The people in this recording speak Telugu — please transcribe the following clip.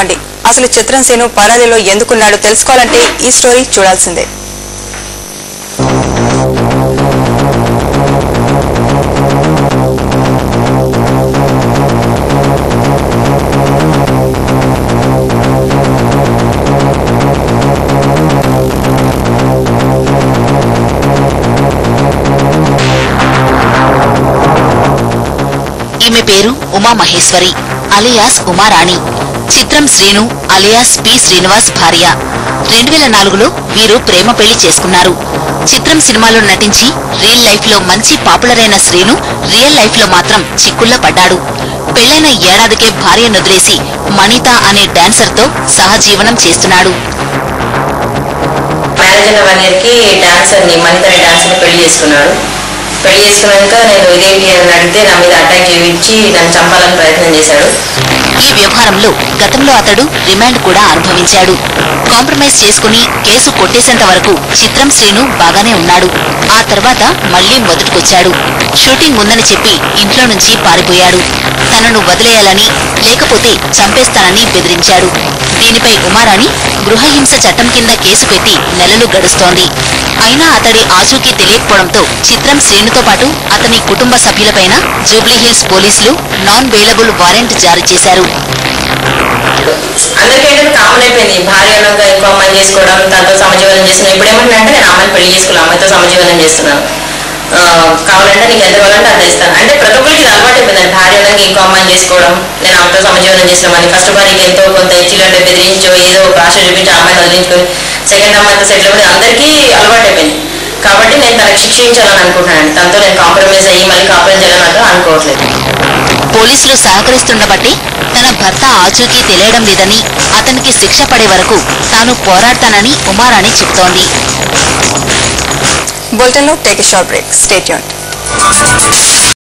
చెప్పండి. అసలు చిత్రం సేను పరారీలో ఎందుకున్నాడో తెలుసుకోవాలంటే ఈ స్టోరీ చూడాల్సిందే. ఈమె పేరు ఉమా మహేశ్వరి అలియాస్ ఉమారాణి. చిత్రం శ్రీను అలియాస్ పి. శ్రీనివాస్ భార్య. రెండు వేల నాలుగులో వీరు ప్రేమ పెళ్ళి చేసుకున్నారు. చిత్రం సినిమాలో నటించి రియల్ లైఫ్లో మంచి పాపులర్ అయిన శ్రీను రియల్ లైఫ్లో మాత్రం చిక్కుల్లో పడ్డాడు. పెళ్ళైన ఏడాదికే భార్య నుదిలేసి మణిత అనే డాన్సర్తో సహజీవనం చేస్తున్నాడు. మ్యారేజ్ అయిన వన్ ఇయర్కి డాన్సర్ని డాన్సర్ పెళ్ళి చేసుకున్నాడు. పెళ్ళి చేసుకున్నాక నేను ఇదేంటి అని అడిగితే నా మీద అటాక్ చేయించి నన్ను చంపాలని ప్రయత్నం చేశాడు. ఈ వ్యవహారంలో గతంలో అతడు రిమాండ్ కూడా అనుభవించాడు. కాంప్రమైజ్ చేసుకుని కేసు కొట్టేసేంత వరకు చిత్రం శ్రీను బాగానే ఉన్నాడు. ఆ తర్వాత మళ్ళీ మొదటికొచ్చాడు. షూటింగ్ ఉందని చెప్పి ఇంట్లో నుంచి పారిపోయాడు. తనను వదిలేయాలని లేకపోతే చంపేస్తానని బెదిరించాడు. దీనిపై ఉమారాణి గృహహింస చట్టం కింద కేసు పెట్టి నెలలు గడుస్తోంది. అయినా అతడి ఆచూకీ తెలియకపోవడంతో చిత్రం శ్రేణుతో పాటు అతని కుటుంబ సభ్యులపైన జూబ్లీహిల్స్ పోలీసులు నాన్ బెయిలబుల్ వారెంట్ జారీ చేశారు. అందరికీ కామన్ అయిపోయింది భార్య ఎక్కువ ఇంకో చేసుకోవడం తనతో సమజీవనం చేస్తున్నాను ఇప్పుడు ఏమంటున్నా నేను అమ్మాయిని పెళ్ళి చేసుకున్నాను అమ్మాయితో సమజీవనం చేస్తున్నాను. కావాలంటే నీకు ఎంత కావాలంటే అంత ఇస్తాను. అంటే ప్రతి ఒక్కరికి ఇది అలవాటు అయిపోయింది. భార్య ఇంకో అమ్మాయిని చేసుకోవడం నేను ఆమెతో సమజీవనం చేస్తున్నామని ఫస్ట్ భార్యకి ఎంతో కొంత ఇచ్చిలంటే బెదిరించో ఏదో ఒక ఆశ చూపించి అమ్మాయిని వదిలించుకొని సెకండ్ అమ్మాయితో సెటిల్ అవ్వడం అందరికీ అలవాటు అయిపోయింది కాబట్టి నేను తనకు శిక్షించాలని అనుకుంటున్నాను తనతో నేను కాంప్రమైజ్ అయ్యి మళ్ళీ కాంప్రమైజ్ చేయాలని అనుకోవట్లేదు. పోలీసులు సహకరిస్తుండబట్టి తన భర్త ఆచూకీ తెలియడం లేదని అతనికి శిక్ష పడే వరకు తాను పోరాడతానని ఉమారాణి చెబుతోంది బులెటిన్లో టేక్ షార్ట్ బ్రేక్ స్టేట్ యూన్